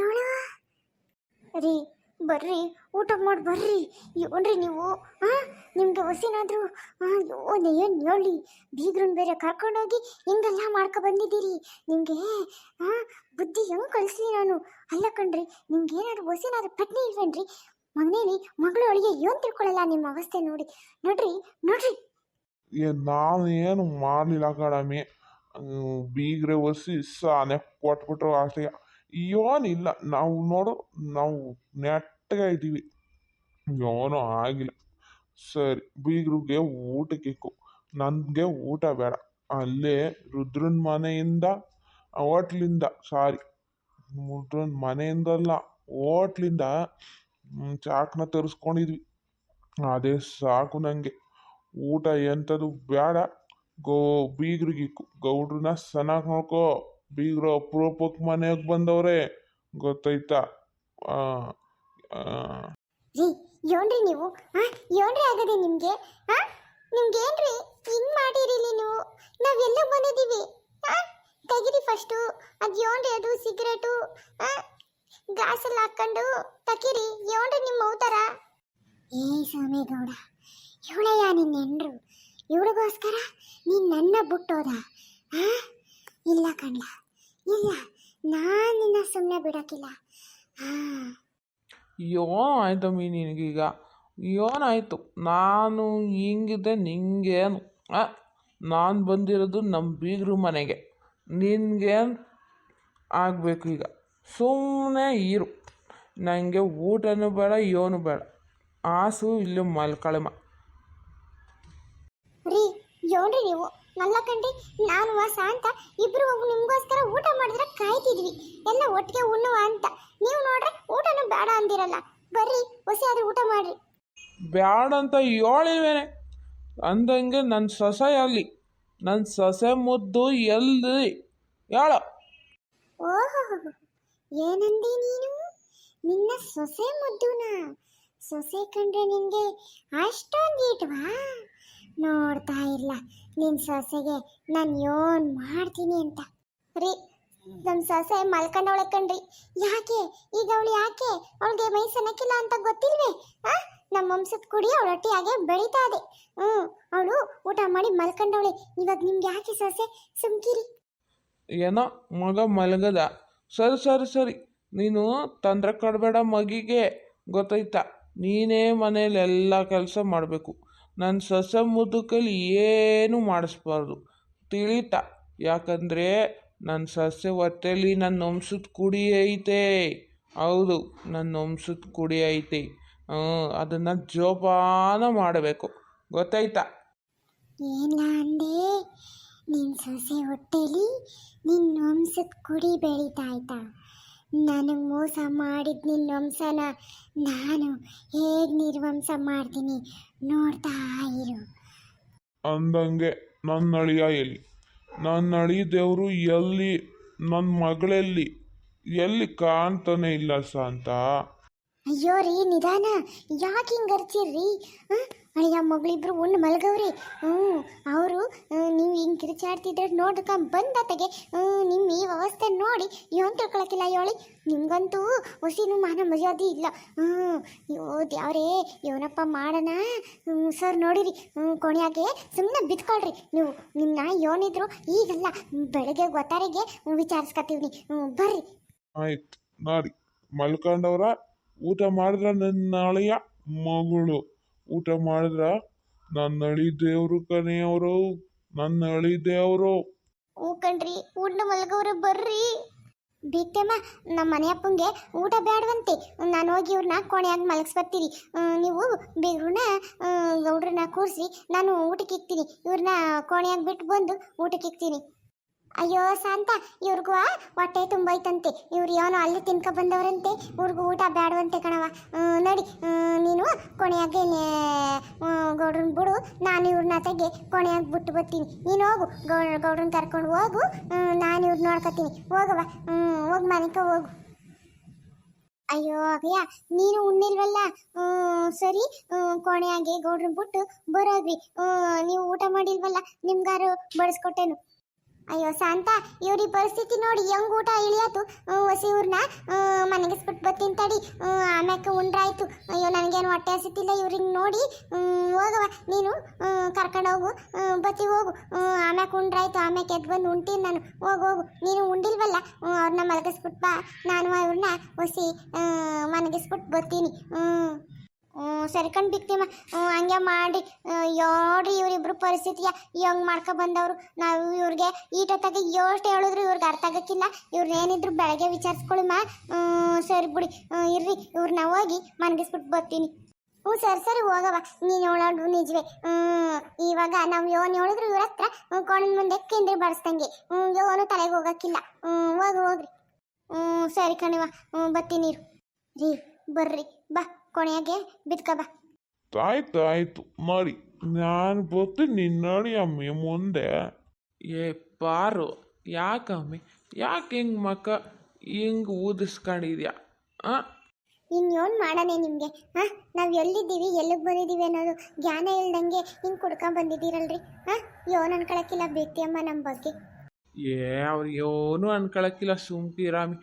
ಏಳು ರೀ, ಬರ್ರಿ, ಊಟ ಮಾಡಿ, ಬರ್ರಿ. ಏನ್ರಿ ನೀವು? ಹಾಂ ನಿಮಗೆ ಹೊಸಿನಾದ್ರು? ಹಾಂ ಏನು ಹೇಳಿ? ಬೀಗ್ರನ್ನ ಬೇರೆ ಕರ್ಕೊಂಡೋಗಿ ಹಿಂಗೆಲ್ಲ ಮಾಡ್ಕೊ ಬಂದಿದ್ದೀರಿ. ನಿಮಗೆ ಹಾಂ ಬುದ್ಧಿ ಹೆಂಗೆ ಕಳಿಸ್ಲಿ ನಾನು? ಅಲ್ಲ ಕಣ್ರಿ, ನಿಮ್ಗೆ ಏನಾದ್ರು ಹೊಸಿನಾದ್ರು ಪಟ್ನೆ ಇಲ್ವೇನ್ರಿ? ಮಗನೇನಿ ಮಗಳು ಅವಳಿಗೆ ಏನು ತಿಳ್ಕೊಳ್ಳಲ್ಲ ನಿಮ್ಮ ಅವಸ್ಥೆ ನೋಡಿ. ನೋಡ್ರಿ ನೋಡ್ರಿ. ನಾನು ಏನು ಮಾಡಲಿಲ್ಲ ಕಣಮಿ ಬೀಗ್ರೆ ಒಸಿ ಸಾನೆ ಕೊಟ್ಬಿಟ್ರು ಅಷ್ಟೇ ಇಲ್ಲ, ನಾವು ನೋಡು, ನಾವು ನೆಟ್ಟಗೆ ಇದ್ದೀವಿ. ಏನೂ ಆಗಿಲ್ಲ. ಸರಿ, ಬೀಗ್ರಿಗೆ ಊಟ ಇಕ್ಕು ನನಗೆ ಊಟ ಬೇಡ. ಅಲ್ಲೇ ರುದ್ರನ ಮನೆಯಿಂದ, ಹೋಟ್ಲಿಂದ, ಸಾರಿ, ರುದ್ರನ ಮನೆಯಿಂದಲ್ಲ, ಹೋಟ್ಲಿಂದ ಚಾಕನ್ನ ಚಾಕ್ನ ತರಿಸ್ಕೊಂಡಿದ್ವಿ. ಅದೇ ಸಾಕು ನನಗೆ ಊಟ ಎಂಥದ್ದು ಬೇಡ. ಗೋ ಬೀಗ್ರಿಗೆ ಗೌಡ್ರನ್ನ ಚೆನ್ನಾಗಿ ನೋಡ್ಕೋ ಬೀಗ್ರು ಅಪರೂಪಕ್ಕೆ ಮನೆಗೆ ಬಂದವ್ರೆ ಗೊತ್ತೈತಾ? ಆ, ಆ, ರೀ ಏನ್ರಿ ನೀವು? ಆ ಏನ್ರಿ ಆಗದೆ ನಿಮ್ಗೆ ಆ? ನಿಮ್ಗೆ ಏನ್ರಿ ಹಿಂಗ್ ಮಾಡಿರಿ ನೀವು? ನಾವೆಲ್ಲ ಬಂದಿದ್ದೀವಿ ಆ? ತೆಗಿರಿ ಫಸ್ಟು ಅದು ಏನ್ರಿ ಅದು ಸಿಗರೇಟು ಹಾ ಗ್ಲಾಸಲ್ಲಿ ಹಾಕೊಂಡು ತಕಿರಿ ಏನ್ರಿ ನಿಮ್ಮ ಅವತಾರ? ಏ ಸ್ವಾಮಿಗೌಡ ಇವಳಯ್ಯ ನಿನ್ನ ಇವಳಿಗೋಸ್ಕರ ನೀನು ನನ್ನ ಬಿಟ್ಟೋದ? ಇಲ್ಲ ಕಣ್ಲ, ಇಲ್ಲ. ನಾನು ನಿನ್ನ ಸುಮ್ಮನೆ ಬಿಡೋಕ್ಕಿಲ್ಲ ಹಾ ಮೀ ನಿನಗೀಗ. ಏನಾಯಿತು ನಾನು ಹಿಂಗಿದ್ದೆ ನಿಂಗೇನು? ನಾನು ಬಂದಿರೋದು ನಮ್ಮ ಬೀಗರು ಮನೆಗೆ. ನಿನಗೇನು ಆಗಬೇಕು ಈಗ? ಸುಮ್ಮನೆ ಇರು. ನನಗೆ ಊಟನೂ ಬೇಡ ಏನೂ ಬೇಡ. ಆಸು ಇಲ್ಲೂ ಮಲ್ಕಳಮ ರೀ ಏನ್ರಿ ನೀವು. ನಲ್ಲ ಕಂಡ್ರಿ ನಾನು ವಾಸ ಅಂತ ಇಬ್ರು ಹೋಗಿ ನಿಮಗೋಸ್ಕರ ಊಟ ಮಾಡಿದ್ರೆ ಕಾಯ್ತಿದ್ವಿ. ಎಲ್ಲ ಒಟ್ಟಿಗೆ ಉಣ್ಣುವ ಅಂತ. ನೀವು ನೋಡ್ರೆ ಊಟನೂ ಬೇಡ ಅಂದಿರಲ್ಲ. ಬರ್ರಿ ಹೊಸಿ ಆದ್ರೆ ಊಟ ಮಾಡ್ರಿ. ಬ್ಯಾಡ ಅಂತ ಹೇಳಿವೇನೆ. ಅಂದಂಗೆ ನನ್ನ ಸೊಸೆ ಅಲ್ಲಿ. ನನ್ನ ಸೊಸೆ ಮುದ್ದು ಎಲ್ಲಿ ಹೇಳ. ಓಹೋ ಏನಂದಿ ನೀನು? ನಿನ್ನ ಸೊಸೆ ಮುದ್ದುನ? ಸೊಸೆ ಕಂಡ್ರೆ ನಿನ್ಗೆ ಅಷ್ಟೊಂದು ಇಟ್ವಾ ನೋಡ್ತಾ ಇಲ್ಲ ನಿನ್ನ ಸೊಸೆಗೆ ನಾನು ಯೋನ್ ಮಾಡ್ತೀನಿ ಅಂತ. ರೀ ನಮ್ಮ ಸೊಸೆ ಮಲ್ಕೊಂಡವಳೆ ಕಣ್ರಿ ಯಾಕೆ? ಈಗ ಅವಳು ಯಾಕೆ? ಅವಳಿಗೆ ಮೈ ಸನಕಿಲ್ಲ ಅಂತ ಗೊತ್ತಿಲ್ವೇ? ಆ? ನಮ್ಮ ವಂಶದ ಕುಡಿ ಅವಳ ಒಟ್ಟಿಯಾಗೆ ಬೆಳೀತಾ ಇದೆ. ಹ್ಞೂ ಅವಳು ಊಟ ಮಾಡಿ ಮಲ್ಕೊಂಡವಳೆ. ಇವಾಗ ನಿಮ್ಗೆ ಯಾಕೆ ಸೊಸೆ? ಸುಮ್ಕಿರಿ. ಏನೋ ಮಗ ಮಲಗದ. ಸರಿ ಸರಿ ಸರಿ. ನೀನು ತೊಂದರೆ ಕೊಡಬೇಡ ಮಗಿಗೆ ಗೊತ್ತಾಯ್ತಾ ನೀನೇ ಮನೇಲಿ ಎಲ್ಲ ಕೆಲಸ ಮಾಡಬೇಕು. ನನ್ನ ಸೊಸ ಮುದುಕಲ್ಲಿ ಏನೂ ಮಾಡಿಸ್ಬಾರ್ದು. ತಿಳಿತ. ಯಾಕಂದರೆ ನನ್ನ ಸೊಸೆ ಹೊಟ್ಟೆಲಿ ನನ್ನ ವಂಶದ ಕುಡಿ ಐತೆ. ಹೌದು, ನನ್ನ ವಂಶದ ಕುಡಿ ಐತೆ. ಅದನ್ನು ಜೋಪಾನ ಮಾಡಬೇಕು. ಗೊತ್ತಾಯ್ತಾ? ಏನಿಲ್ಲ ನಿನ್ನ ಸೊಸೆ ಹೊಟ್ಟೆಲಿ ನಿನ್ನ ವಂಶದ ಕುಡಿ ಬೆಳೀತಾ ಆಯ್ತಾ ನನಗೆ ಮೋಸ ಮಾಡಿದ ನಿನ್ನ ವಂಶನ ನಾನು ಹೇಗೆ ನಿರ್ವಂಸ ಮಾಡ್ತೀನಿ ನೋಡ್ತಾ ಇರು. ಅಂದಂಗೆ ನನ್ನ ಅಳಿಯ ಎಲ್ಲಿ? ನನ್ನ ಅಳಿ ದೇವರು ಎಲ್ಲಿ? ನನ್ನ ಮಗಳೆಲ್ಲಿ? ಎಲ್ಲಿ ಕಾಣ್ತಾನೆ ಇಲ್ಲ ಸಾಂತ ಅಯ್ಯೋ ರೀ ನಿಧಾನ ಯಾಕೆ ಹಿಂಗೆ ಅರ್ಚಿರ್ರಿ? ಅಳಿಯ ಮಗಳಿಬ್ರು ಒಂದು ಮಲಗವ್ರಿ. ಹ್ಞೂ ಅವರು ನೀವು ಹಿಂಗೆ ಕಿರಿಚಾಡ್ತಿದ್ರೆ ನೋಡ್ಕ ಹ್ಞೂ ನಿಮ್ಮ ಈ ವ್ಯವಸ್ಥೆ ನೋಡಿ ಏನು ತಿಳ್ಕೊಳಕ್ಕಿಲ್ಲ ಹೇಳಿ ನಿಮ್ಗಂತೂ ಹುಸಿನು ಮಾನ ಮರ್ಯಾದೆ ಇಲ್ಲ. ಹ್ಞೂ ಯೋ ದೇವ್ರೇ ಇವನಪ್ಪ ಮಾಡೋಣ. ಸರ್ ನೋಡಿರಿ. ಹ್ಞೂ ಕೊನೆಯಾಗೆ ಸುಮ್ಮನೆ ಬಿತ್ಕೊಳ್ರಿ ನೀವು ನಿಮ್ಮನ್ನ ಏನಿದ್ರು ಈಗಲ್ಲ ಬೆಳಗ್ಗೆ ಗೊತ್ತಾರಿಗೆ ವಿಚಾರಿಸ್ಕೊತೀವಿ ಹ್ಞೂ ಬರ್ರಿ. ಆಯ್ತು, ನೋಡಿ. ಮಲ್ಕೊಂಡವ್ರ ಊಟ ಮಾಡಿದ್ರ ನನ್ನ ನಾಳೆಯ ಮಗಳು. ಊಟ ಮಾಡಿದ್ರ ನನ್ನ ಅಳಿ ದೇವ್ರು ಕನೆಯವರು ನನ್ನ ಅಳಿ ದೇವ್ರು. ಹ್ಞೂ ಕಣ್ರಿ ಉಂಡು ಮಲಗವ್ರೆ ಬರ್ರಿ. ಬಿಟ್ಟೆಮ್ಮ ನಮ್ಮ ಮನೆ ಅಪ್ಪಂಗೆ ಊಟ ಬೇಡವಂತೆ ನಾನು ಹೋಗಿ ಇವ್ರನ್ನ ಕೋಣೆಯಾಗಿ ಮಲಗಿಸ್ಬರ್ತೀರಿ ನೀವು ಬೀಗ್ರನ್ನ ಗೌಡ್ರನ್ನ ಕೂರಿಸಿ ನಾನು ಊಟಕ್ಕೆ ಇಕ್ತೀನಿ ಇವ್ರನ್ನ ಕೋಣೆಯಾಗಿ ಬಿಟ್ಟು ಬಂದು ಊಟಕ್ಕೆ ಇಕ್ತೀನಿ ಅಯ್ಯೋ, ಸಾಂತ, ಇವ್ರಿಗೂ ಹೊಟ್ಟೆ ತುಂಬೈತಂತೆ ಇವ್ರು ಏನೋ ಅಲ್ಲಿ ತಿನ್ಕ ಬಂದವರಂತೆ. ಇವ್ರಿಗೂ ಊಟ ಬೇಡವಂತೆ ಕಣವ ನೋಡಿ ನೀನು ಕೊನೆಯಾಗೆ ಗೌಡ್ರನ್ ಬಿಡು. ನಾನು ಇವ್ರನ್ನ ತೆಗೆ ಕೊನೆಯಾಗಿ ಬಿಟ್ಟು ಬರ್ತೀನಿ. ನೀನು ಹೋಗು ಗೌಡ್ರ ಗೌಡ್ರನ್ನ ಕರ್ಕೊಂಡು ಹೋಗು. ನಾನು ಇವ್ರು ನೋಡ್ಕೊತೀನಿ. ಹೋಗವ ಹೋಗಿ ಮನೆಗೆ ಹೋಗು. ಅಯ್ಯೋ, ಅಯ್ಯ, ನೀನು ಉಣ್ಣಿಲ್ವಲ್ಲ? ಸರಿ ಕೊನೆಯಾಗಿ ಗೌಡ್ರನ್ನ ಬಿಟ್ಟು ಬರೋದ್ವಿ. ನೀವು ಊಟ ಮಾಡಿಲ್ವಲ್ಲ? ನಿಮ್ಗಾರು ಬಡಿಸ್ಕೊಟ್ಟೆನು. ಅಯ್ಯೋ ಶಾಂತ, ಇವ್ರಿ ಪರಿಸ್ಥಿತಿ ನೋಡಿ ಹೆಂಗ್ ಊಟ ಇಳಿಯಾತು? ಹಸಿ ಇವ್ರನ್ನ ಮನೆಗೆ ಬಿಟ್ಟು ಬತ್ತೀನಿ ತಡಿ. ಆಮ್ಯಾಕೆ ಉಂಡ್ರಾಯ್ತು? ಅಯ್ಯೋ, ನನಗೇನು ಹೊಟ್ಟೆ ಹಸಿತಿಲ್ಲ ಇವ್ರಿಗೆ ನೋಡಿ. ಹೋಗವ ನೀನು ಕರ್ಕೊಂಡು ಹೋಗು. ಬತ್ತಿ ಹೋಗು. ಆಮ್ಯಾಕೆ ಉಂಡ್ರಾಯ್ತು, ಆಮ್ಯಾಕೆ ಎದ್ದು ಬಂದು ಉಂಟೀನಿ ನಾನು. ಹೋಗು ಹೋಗು. ನೀನು ಉಂಡಿಲ್ವಲ್ಲ? ಅವ್ರನ್ನ ಮಲಗಿಸ್ಬಿಟ್ಟು ಬಾ. ನಾನು ಇವ್ರನ್ನ ಒಸಿ ಮಲಗಿಸ್ಬಿಟ್ಟು ಬರ್ತೀನಿ ಹ್ಞೂ ಹ್ಞೂ, ಸರಿ ಕಣ್ ಬಿಕ್ತಿಮ್ಮ ಹ್ಞೂ, ಹಂಗೆ ಮಾಡಿ. ಯೋಡ್ರಿ ಇವರಿಬ್ರು ಪರಿಸ್ಥಿತಿಯ ಹೆಂಗ್ ಮಾಡ್ಕೊ ಬಂದವರು? ನಾವು ಇವ್ರಿಗೆ ಈಟೊತ್ತಾಗ ಯೋಷ್ಟು ಹೇಳಿದ್ರು ಇವ್ರಿಗೆ ಅರ್ಥ ಆಗಕ್ಕಿಲ್ಲ. ಇವ್ರು ಏನಿದ್ರು ಬೆಳಗ್ಗೆ ವಿಚಾರಿಸ್ಕೊಳ್ಳಿ ಮಾ. ಸರಿ ಬಿಡಿ. ಇರ್ರಿ. ಇವ್ರನ್ನ ಹೋಗಿ ಮನಗಿಸ್ಬಿಟ್ಟು ಬರ್ತೀನಿ. ಹ್ಞೂ, ಸರಿ ಸರಿ ಹೋಗವ ನೀನು ಹೇಳೋದು ನಿಜವೇ. ಇವಾಗ ನಾವು ಯೋನ್ ಹೇಳಿದ್ರು ಇವ್ರ ಹತ್ರ ಕೋಣದ ಮುಂದೆ ಕೇಂದ್ರ ಬಾರಿಸ್ದಂಗೆ. ಹ್ಞೂ ಯೋನು ತಲೆಗೆ ಹೋಗಕ್ಕಿಲ್ಲ. ಹೋಗಿ ಹೋಗ್ರಿ ಹ್ಞೂ, ಸರಿ ಕಣಿವ ಇರು. ರೀ, ಬರ್ರಿ, ಬಾ. ಕೊನೆಯಾಗೆ ಬಿದ್ಕದ ಆಯ್ತು ಆಯ್ತು. ಮಾಡಿ ನಾನು ಬರ್ತೀನಿ ನಿನ್ನ ನೋಡಿ ಅಮ್ಮಿ ಮುಂದೆ. ಏ ಪಾರು ಯಾಕಮ್ಮಿ ಯಾಕೆ ಹಿಂಗೆ ಮಕ್ಕ ಹಿಂಗೆ ಊದಿಸ್ಕೊಂಡಿದ್ಯಾ? ಆ? ಇನ್ಯೋನ್ ಮಾಡನೆ ನಿಮಗೆ? ಹಾಂ ನಾವು ಎಲ್ಲಿದ್ದೀವಿ ಎಲ್ಲಿಗೆ ಬಂದಿದ್ದೀವಿ ಅನ್ನೋದು ಜ್ಞಾನ ಇಲ್ದಂಗೆ ಹಿಂಗೆ ಕುಡ್ಕೊಂಡ್ ಬಂದಿದ್ದೀರಲ್ರಿ? ಹಾಂ ಯೋನ್ ಅನ್ಕೊಳಕ್ಕಿಲ್ಲ ಬೇತಿ ಅಮ್ಮ ನಮ್ಮ ಬಗ್ಗೆ. ಏ ಅವ್ರಿಗೆ ಏನೂ ಅನ್ಕೊಳಕ್ಕಿಲ್ಲ. ಸುಮ್ಕಿರಾಮಿ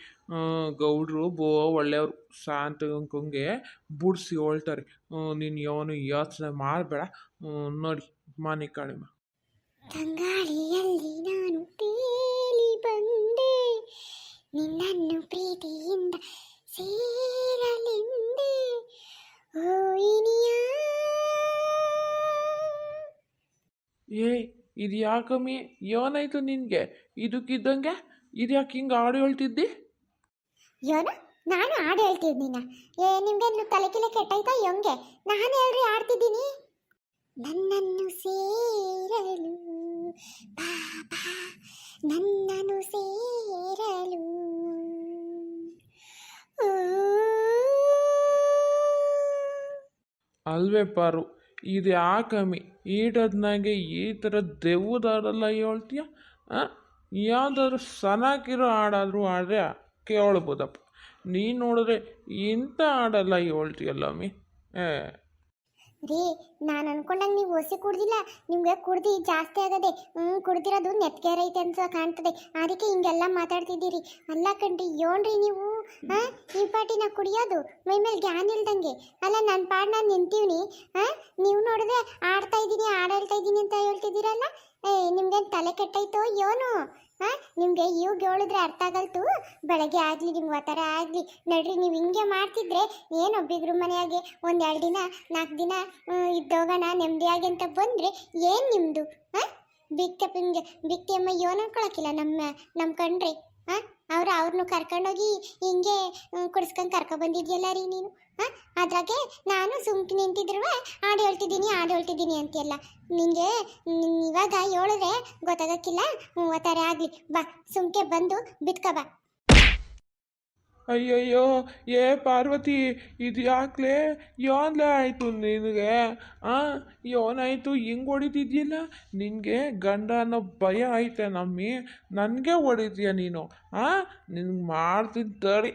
ಗೌಡ್ರು ಬೋ ಒಳ್ಳೆಯವರು ಶಾಂತಂಗೆ ಬುಡ್ಸಿ ಹೇಳ್ತಾರೆ ನೀನು ಯೋನು ಯೋಚನೆ ಮಾಡಬೇಡ. ನೋಡಿ ಮಾನಿ ಕಾಳಿಮ ಗಂಗಾಳಿಯಲ್ಲಿ ನಾನು ತೇಲಿ ಬಂದೆ. ನಿನ್ನನ್ನು ಪ್ರೀತಿಯಿಂದ ಸೇರಲಿಂದೆ. ಓ ಇನಿಯ. ಏ ಇದು ಯಾಕಮ್ಮಿ? ಏನಾಯ್ತು ನಿನಗೆ? ಇದಕ್ಕಿದ್ದಂಗೆ? ಇದು ಯಾಕೆ ಹಿಂಗೆ ಆಡು ಹೇಳ್ತಿದ್ದಿ? ಏನು ನಾನು ಹಾಡು ಹೇಳ್ತಿದ್ದೀನ. ಏ ನಿಮ್ಗೆ ತಲೆ ಕಿಲೆ ಕೆಟ್ಟಾಯ್ತಾ ಹೆಂಗೆ? ನಾನು ಹೇಳ್ರಿ ಆಡ್ತಿದ್ದೀನಿ ನನ್ನನ್ನು ಸೇರಲು ಬಾಬಾ ನನ್ನನ್ನು ಸೇರಲು. ಊ. ಅಲ್ವೇ ಪಾರು. ಇದು ಯಾಕಮ್ಮಿ ಈಟದ್ನಾಗೆ ಈ ಥರ ದೆವ್ವದಾಡೆಲ್ಲ ಹೇಳ್ತೀಯ? ಯಾವುದಾದ್ರು ಸನಾಕಿರೋ ಹಾಡಾದರೂ ಆಡ್ರೆ ಕೇಳ್ಬೋದಪ್ಪ. ನೀನು ನೋಡಿದ್ರೆ ಇಂಥ ಹಾಡೆಲ್ಲ ಹೇಳ್ತೀಯಲ್ಲ ಅಮ್ಮಿ? ಏ. ರೀ, ನಾನು ಅನ್ಕೊಂಡಂಗೆ ನೀವು ಒಸಿ ಕುಡ್ದಿಲ್ಲ. ನಿಮ್ಗೆ ಕುಡ್ದು ಜಾಸ್ತಿ ಆಗದೆ ಹ್ಞೂ ಕುಡ್ದಿರೋದು ಐತೆ ಅಂತ ಕಾಣ್ತದೆ. ಅದಕ್ಕೆ ಹಿಂಗೆಲ್ಲ ಮಾತಾಡ್ತಿದ್ದೀರಿ. ಅಲ್ಲ ಕಣ್ರಿ ಯೋಣ್ರಿ ನೀವು ಹಾಂ ಈ ಕುಡಿಯೋದು, ಮೈ ಮೇಲೆ ಜ್ಞಾನ ಇಲ್ದಂಗೆ. ಅಲ್ಲ ನನ್ನ ಪಾಡ್, ನಾನು ನಿಂತೀವ್ನಿ. ಹಾಂ ನೀವು ನೋಡಿದ್ರೆ ಆಡ್ತಾ ಇದ್ದೀನಿ ಆಡಳ್ತಾ ಇದ್ದೀನಿ ಅಂತ ಹೇಳ್ತಿದ್ದೀರಲ್ಲ? ಏ, ನಿಮ್ಗೇನು ತಲೆ ಕೆಟ್ಟೈತೋ ಯೋನು ಹಾಂ ನಿಮಗೆ ಇವಾಗ ಹೇಳಿದ್ರೆ ಅರ್ಥ ಆಗಲ್ತು? ಬೆಳಗ್ಗೆ ಆಗಲಿ, ನಿಮ್ಗೆ ಆ ಥರ ಆಗಲಿ. ನಡ್ರಿ, ನೀವು ಹಿಂಗೆ ಮಾಡ್ತಿದ್ರೆ ಏನು ಬಿಗ್ರು ಮನೆಯಾಗೆ ಒಂದು ಎರಡು ದಿನ ನಾಲ್ಕು ದಿನ ಇದ್ದೋಗೋಣ ನೆಮ್ಮದಿಯಾಗಿ ಅಂತ ಬಂದರೆ ಏನು ನಿಮ್ಮದು ಹಾಂ ಬಿಕ್ಕ ಬಿಕ್ಕಿ ಅಮ್ಮ ಯೋನ್ ಅನ್ಕೊಳಕ್ಕಿಲ್ಲ ನಮ್ಮ ನಮ್ಮ ಕಣ್ರಿ. ಹಾಂ ಅವ್ರು ಅವ್ರನ್ನೂ ಕರ್ಕೊಂಡೋಗಿ ಹಿಂಗೆ ಕುಡಿಸ್ಕೊಂಡು ಕರ್ಕೊ ಬಂದಿದ್ಯಲ್ಲ ರೀ ನೀನು? ಹಾಂ ಅದ್ರಾಗೆ ನಾನು ಸುಮ್ಕೆ ನಿಂತಿದ್ರು ಹಾಡು ಹೇಳ್ತಿದ್ದೀನಿ ಹಾಡು ಹೇಳ್ತಿದ್ದೀನಿ ಅಂತೆಲ್ಲ ನಿಂಗೆ, ನಿನ್ ಇವಾಗ ಹೇಳಿದ್ರೆ ಗೊತ್ತಾಗಕ್ಕಿಲ್ಲ? ಥರ ಆಗಲಿ. ಬಾ, ಸುಮ್ಕೆ ಬಂದು ಬಿತ್ಕೊ ಬಾ. ಅಯ್ಯಯ್ಯೋ, ಏ ಪಾರ್ವತಿ ಇದು ಯಾಕ್ಲೆ ಯೋನ್ಲೆ ಆಯಿತು ನಿನಗೆ? ಆಂ ಯೋನಾಯಿತು ಹಿಂಗೆ ಹೊಡಿತಿದ್ಯಲ್ಲ? ನಿನಗೆ ಗಂಡ ಅನ್ನೋ ಭಯ ಐತೆ ನಮ್ಮಿ. ನನಗೆ ಹೊಡಿತೀಯ ನೀನು? ಆ, ನಿನ್ಗೆ ಮಾಡ್ತೀನಿ ತಡಿ.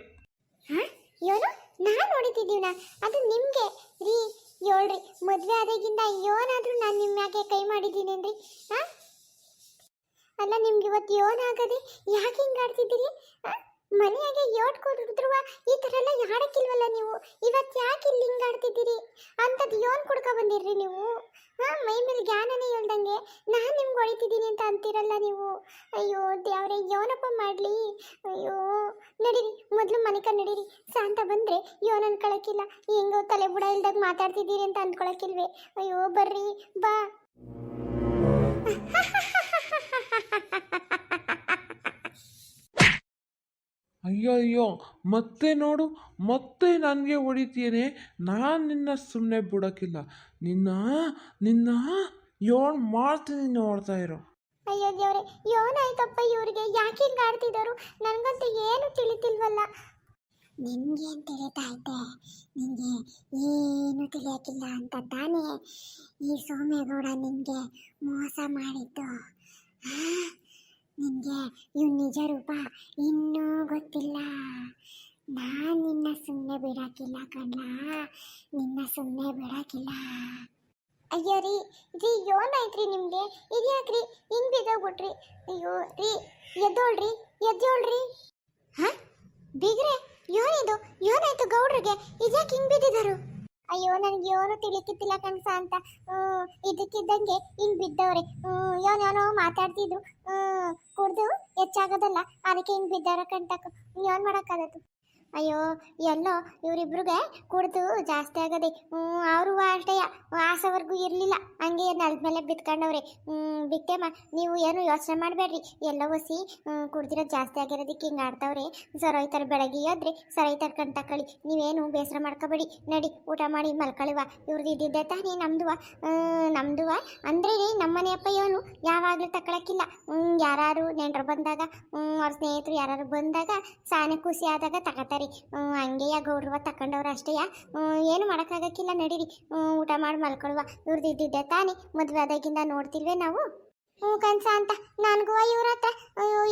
ಯೋನು, ನಾನು ನೋಡಿತಿದ್ದೀನ ಅದು ನಿಮಗೆ. ರೀ ಹೇಳ್ರಿ ಮದುವೆ ಆದಾಗಿಂದ ಯೋನಾದರೂ ನಾನು ನಿಮ್ಮ ಯಾಕೆ ಕೈ ಮಾಡಿದ್ದೀನೇನ್ರಿ? ಹಾಂ ಅಲ್ಲ, ನಿಮ್ಗೆ ಇವತ್ತು ಯೋನಾಗದೆ ಯಾಕೆ ಹಿಂಗೆ ಆಡ್ತಿದ್ದೀರಿ? ಹಾಂ ಮನೆಯಾಗೆ ಯೋಟ್ ಕುಡಿದ್ರುವ ಈ ಥರ ಎಲ್ಲ ಯಾಡಕ್ಕಿಲ್ವಲ್ಲ ನೀವು? ಇವತ್ತು ಯಾಕೆ ಇಲ್ಲಿ ಹಿಂಗಾಡ್ತಿದ್ದೀರಿ ಅಂಥದ್ದು ಯೋನ್ ಕುಡ್ಕ ಬಂದಿರ್ರಿ ನೀವು. ಹಾಂ, ಮೈ ಮೇಲೆ ಜ್ಞಾನನೇ ಹೇಳ್ದಂಗೆ ನಾನು ನಿಮ್ಗೆ ಹೊಳಿತಿದ್ದೀನಿ ಅಂತ ಅಂತೀರಲ್ಲ ನೀವು? ಅಯ್ಯೋ, ದೇವ್ರೆ, ಯೋನಪ್ಪ ಮಾಡಲಿ. ಅಯ್ಯೋ, ನಡೀರಿ, ಮೊದಲು ಮನೆ ಕಡೆ ನಡೀರಿ. ಶಾಂತ ಬಂದರೆ ಯೋನ್ ಅನ್ಕೊಳಕ್ಕಿಲ್ಲ. ಹೆಂಗೋ ತಲೆ ಬುಡ ಇಲ್ದಾಗ ಮಾತಾಡ್ತಿದ್ದೀರಿ ಅಂತ ಅಂದ್ಕೊಳಕ್ಕಿಲ್ವೇ ಅಯ್ಯೋ, ಬರ್ರಿ, ಬಾ. ಅಯ್ಯೋ ಅಯ್ಯೋ ಮತ್ತೆ ನೋಡು, ಮತ್ತೆ ನನಗೆ ಹೊಡಿತೀನಿ ನಾನು ನಿನ್ನ ಸುಮ್ಮನೆ ಬಿಡೋಕ್ಕಿಲ್ಲ. ನಿನ್ನ ನಿನ್ನ ಯೋನ್ ಮಾಡ್ತೀನಿ ನೋಡ್ತಾ ಇರೋ. ಅಯ್ಯೋ ದೇವ್ರೆ, ಯೋನಾಯ್ತಪ್ಪ ಇವ್ರಿಗೆ. ಯಾಕೆ ಹಿಂಗೆ ಆಡ್ತಿದ್ದಾರು ನನಗಂತೂ ಏನು ತಿಳಿತಿಲ್ವಲ್ಲ. ನಿನ್ಗೇನು ತಿಳಿತಾ ಐತೆ ನಿನಗೆ ಏನು ತಿಳಿಯೋಕ್ಕಿಲ್ಲ ಅಂತ ತಾನೇ ಈ ಸೋಮೇಗೌಡ ನಿನಗೆ ಮೋಸ ಮಾಡಿದ್ದು. ನಿನಗೆ ಇವ್ ನಿಜ ರೂಪ ಇನ್ನೂ ಗೊತ್ತಿಲ್ಲ. ನಾನು ನಿನ್ನ ಸುಮ್ಮನೆ ಬಿಡೋಕ್ಕಿಲ್ಲ ಕಣ್ಣ. ನಿನ್ನ ಸುಮ್ಮನೆ ಬಿಡೋಕ್ಕಿಲ್ಲ ಅಯ್ಯೋ ರೀ ರೀ ಏನಾಯ್ತ್ರಿ ನಿಮಗೆ? ಇದ್ಯಾಕ್ರಿ ಹಿಂಗೆ ಬಿದ್ದೋಗ್ಬಿಟ್ರಿ. ಅಯ್ಯೋ ರೀ, ಎದ್ದೋಳ್ರಿ ಎದ್ದೋಳ್ರಿ. ಹಾಂ? ಬಿಗ್ರೆ ಏನಿದು ಏನಾಯ್ತು ಗೌಡ್ರಿಗೆ? ಇದ್ಯಾಕೆ ಹಿಂಗೆ ಬಿದ್ದಿದ್ದಾರು ಅಯ್ಯೋ, ನನಗೆ ಏನು ತಿಳಿಕಿತ್ತಿಲ್ಲ ಕಣ್ಸ ಅಂತ ಇದಕ್ಕಿದ್ದಂಗೆ ಹಿಂಗೆ ಬಿದ್ದವ್ರೆ. ಏನೋ ಮಾತಾಡ್ತಿದ್ರು. ಕುಡ್ದು ಹೆಚ್ಚಾಗೋದಲ್ಲ. ಅದಕ್ಕೆ ಹಿಂಗೆ ಬಿದ್ದವ್ರೆ ಕಣ್ತಕ್ಕ ಏನು ಮಾಡಕ್ಕಾಗತ್ತು ಅಯ್ಯೋ, ಎಲ್ಲೋ ಇವರಿಬ್ರಿಗೆ ಕುಡಿದು ಜಾಸ್ತಿ ಆಗದೆ. ಅವರು ಅಷ್ಟೇ ಆಸವರೆಗೂ ಇರಲಿಲ್ಲ. ಹಂಗೆ ನೆಲದ ಮೇಲೆ ಬಿತ್ಕೊಂಡವ್ರೆ. ಬಿಟ್ಟೆಮ್ಮ ನೀವು ಏನು ಯೋಚನೆ ಮಾಡಬೇಡ್ರಿ. ಎಲ್ಲ ಒಸಿ ಕುಡ್ದಿರೋದು ಜಾಸ್ತಿ ಆಗಿರೋದಕ್ಕೆ ಹಿಂಗೆ ಆಡ್ತಾವ್ರೆ. ಸರೋಯ್ತಾರೆ ಬೆಳಗ್ಗೆ ಹೋದ್ರೆ ಸರೋಯ್ತಾರೆ ಕಣ್ ತಕೊಳ್ಳಿ ನೀವೇನು ಬೇಸರ ಮಾಡ್ಕೋಬೇಡಿ. ನಡಿ, ಊಟ ಮಾಡಿ ಮಲ್ಕೊಳ್ಳುವ ಇವ್ರದ್ದು ಇದ್ದಿದ್ದೆ ತಾನೇ ನಮ್ದುವ. ನಮ್ದುವ. ಅಂದ್ರೆ ನಮ್ಮನೆ ಅಪ್ಪ ಇವನು ಯಾವಾಗಲೂ ತಗೊಳಕ್ಕಿಲ್ಲ ಯಾರು ನೆಂಟರು ಬಂದಾಗ ಅವ್ರ ಸ್ನೇಹಿತರು ಯಾರು ಬಂದಾಗ, ಸಾನೆ ಖುಷಿ ಆದಾಗ ತಗೋತಾರೆ ಹ್ಮ್, ಹಂಗೆಯ ಗೌರವ ತಕೊಂಡವ್ರು ಹ್ಮ್, ಏನು ಮಾಡೋಕ್ಕಾಗಕ್ಕಿಲ್ಲ ನಡೀರಿ. ಊಟ ಮಾಡಿ ಮಲ್ಕೊಳ್ವ. ಇವ್ರದ್ದು ಇದ್ದಿದ್ದೆ ತಾನೇ. ಮದುವೆ ಆದಾಗಿಂದ ನೋಡ್ತಿಲ್ವೇ ನಾವು? ಹ್ಞೂ ಕನ್ಸ ಅಂತ. ನನಗೂ ಇವ್ರ ಹತ್ರ.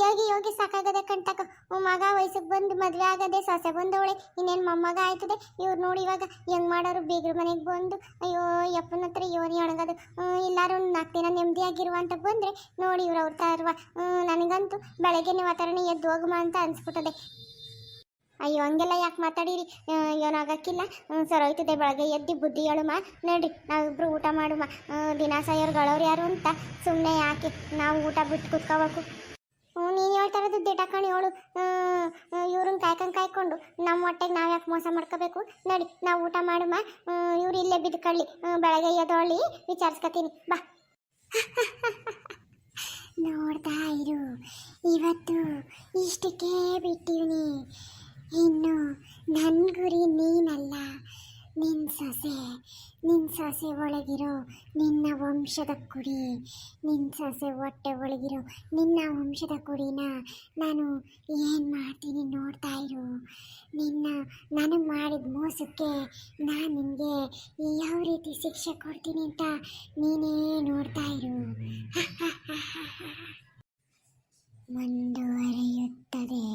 ಯೋಗಿ ಯೋಗಿ ಸಾಕಾಗದೆ ಕಂಟಕ ಮಗ ವಯಸ್ಸಿಗೆ ಬಂದು ಮದುವೆ ಆಗದೆ ಸೊಸೆ ಬಂದವಳೆ. ಇನ್ನೇನು ಮೊಮ್ಮಗ ಆಯ್ತದೆ? ಇವ್ರು ನೋಡಿ ಇವಾಗ ಹೆಂಗ್ ಮಾಡೋರು ಬೀಗ್ರ ಮನೆಗೆ ಬಂದು ಅಯ್ಯೋ ಯಪ್ಪನ ಹತ್ರ ಯೋನಿ ಒಣಗೋದು ಎಲ್ಲಾರು ಒಂದು ನಾಲ್ಕು ದಿನ ನೆಮ್ಮದಿಯಾಗಿರುವ ಅಂತ ಬಂದರೆ ನೋಡಿ ಇವ್ರು ಅವ್ರ ತರುವ. ನನಗಂತೂ ಬೆಳಗ್ಗೆನೇ ವಾತಾವರಣ ಎದ್ದು ಹೋಗುಮ ಅಂತ ಅನ್ಸ್ಬಿಟ್ಟದೆ. ಅಯ್ಯೋ, ಹಂಗೆಲ್ಲ ಯಾಕೆ ಮಾತಾಡಿರಿ? ಏನೋ ಆಗಕ್ಕಿಲ್ಲ ಸರ್ ಹೋಯ್ತದೆ ಬೆಳಗ್ಗೆ ಎದ್ದು ಬುದ್ಧಿ ಹೇಳುಮ. ನೋಡ್ರಿ, ನಾವಿಬ್ರು ಊಟ ಮಾಡುಮ. ದಿನ ಸಾಯೋರ್ಗಳವ್ರು ಯಾರು ಅಂತ ಸುಮ್ಮನೆ ಯಾಕೆ? ನಾವು ಊಟ ಬಿಟ್ಟು ಕುತ್ಕೋಬೇಕು. ನೀನು ಹೇಳ್ತಾ ಇರೋದು ದಿಟ ಕಣಿ ಅವಳು ಇವ್ರನ್ನ ಕಾಯ್ಕೊಂಡು ಕಾಯ್ಕೊಂಡು ನಮ್ಮ ಹೊಟ್ಟೆಗೆ ನಾವು ಯಾಕೆ ಮೋಸ ಮಾಡ್ಕೋಬೇಕು? ನಡಿ, ನಾವು ಊಟ ಮಾಡುಮ. ಇವ್ರು ಇಲ್ಲೇ ಬಿದ್ಕೊಳ್ಳಿ. ಬೆಳಗ್ಗೆ ಎದ್ದೊಳ್ಳಿ ವಿಚಾರಿಸ್ಕೊತೀನಿ. ಬಾ. ನೋಡ್ತಾ ಇರು. ಇವತ್ತು ಇಷ್ಟಕ್ಕೆ ಬಿಟ್ಟಿವ್ನಿ. ಇನ್ನು ನನ್ನ ಗುರಿ ನೀನಲ್ಲ. ನಿನ್ನ ಸೊಸೆ ನಿನ್ನ ಸೊಸೆ ಒಳಗಿರೋ ನಿನ್ನ ವಂಶದ ಕುಡಿ. ನಿನ್ನ ಸೊಸೆ ಹೊಟ್ಟೆ ಒಳಗಿರೋ ನಿನ್ನ ವಂಶದ ಕುಡಿನ ನಾನು ಏನು ಮಾಡ್ತೀನಿ ನೋಡ್ತಾ ಇರು. ನಿನ್ನ ನನಗೆ ಮಾಡಿದ ಮೋಸಕ್ಕೆ ನಾನು ನಿನಗೆ ಯಾವ ರೀತಿ ಶಿಕ್ಷೆ ಕೊಡ್ತೀನಿ ಅಂತ ನೀನೇ ನೋಡ್ತಾ ಇರು. ಮುಂದುವರಿಯುತ್ತದೆ.